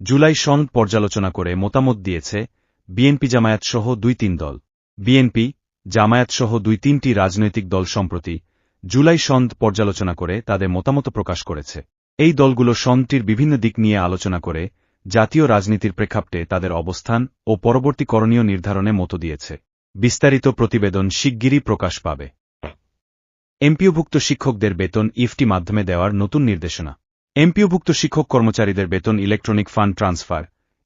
জুলাই সন পর্যালোচনা করে মতামত দিয়েছে বিএনপি জামায়াত সহ দুই তিন দল। বিএনপি জামায়াত সহ দুই তিনটি রাজনৈতিক দল সম্প্রতি জুলাই সন্দ পর্যালোচনা করে তাদের মতামত প্রকাশ করেছে। এই দলগুলো সনটির বিভিন্ন দিক নিয়ে আলোচনা করে জাতীয় রাজনীতির প্রেক্ষাপটে তাদের অবস্থান ও পরবর্তী করণীয় নির্ধারণে মত দিয়েছে। বিস্তারিত প্রতিবেদন শিগগিরই প্রকাশ পাবে। এমপিওভুক্ত শিক্ষকদের বেতন ইফটি মাধ্যমে দেওয়ার নতুন নির্দেশনা। এমপিওভুক্ত শিক্ষক কর্মচারীদের বেতন ইলেকট্রনিক ফান্ড ট্রান্সফার,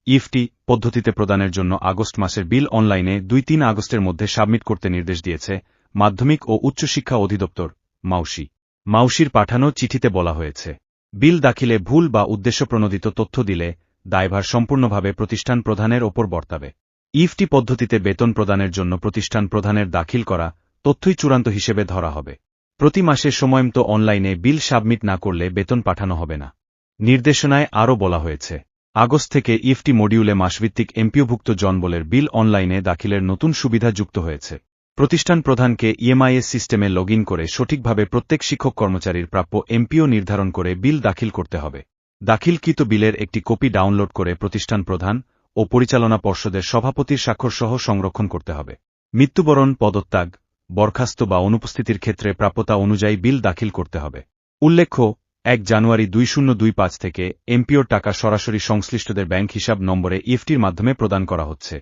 ইফটি, পদ্ধতিতে প্রদানের জন্য আগস্ট মাসের বিল অনলাইনে দুই তিন আগস্টের মধ্যে সাবমিট করতে নির্দেশ দিয়েছে মাধ্যমিক ও উচ্চশিক্ষা অধিদপ্তর, মাউসি। মাউসির পাঠানো চিঠিতে বলা হয়েছে, বিল দাখিলে ভুল বা উদ্দেশ্যপ্রণোদিত তথ্য দিলে দায়ভার সম্পূর্ণভাবে প্রতিষ্ঠান প্রধানের ওপর বর্তাবে। ইফটি পদ্ধতিতে বেতন প্রদানের জন্য প্রতিষ্ঠান প্রধানের দাখিল করা তথ্যই চূড়ান্ত হিসেবে ধরা হবে। প্রতি মাসে সময়মতো অনলাইনে বিল সাবমিট না করলে বেতন পাঠানো হবে না। নির্দেশনায় আরও বলা হয়েছে, আগস্ট থেকে ইফটি মডিউলে মাসভিত্তিক এমপিওভুক্ত জনবলের বিল অনলাইনে দাখিলের নতুন সুবিধা যুক্ত হয়েছে। প্রতিষ্ঠান প্রধানকে ইএমআইএস সিস্টেমে লগ করে সঠিকভাবে প্রত্যেক শিক্ষক কর্মচারীর প্রাপ্য এমপিও নির্ধারণ করে বিল দাখিল করতে হবে। দাখিলকৃত বিলের একটি কপি ডাউনলোড করে প্রতিষ্ঠান প্রধান ও পরিচালনা পর্ষদের সভাপতির স্বাক্ষরসহ সংরক্ষণ করতে হবে। মৃত্যুবরণ, পদত্যাগ বরখাস্ত বা অনুপস্থিতির ক্ষেত্রে প্রাপ্যতা অনুযায়ী বিল দাখিল করতে হবে। উল্লেখ্য, এক জানুয়ারি দুই শূন্য দুই পাঁচ থেকে এমপিওর টাকা সরাসরি সংশ্লিষ্টদের ব্যাংক হিসাব নম্বরে ইফটির মাধ্যমে প্রদান করা হচ্ছে।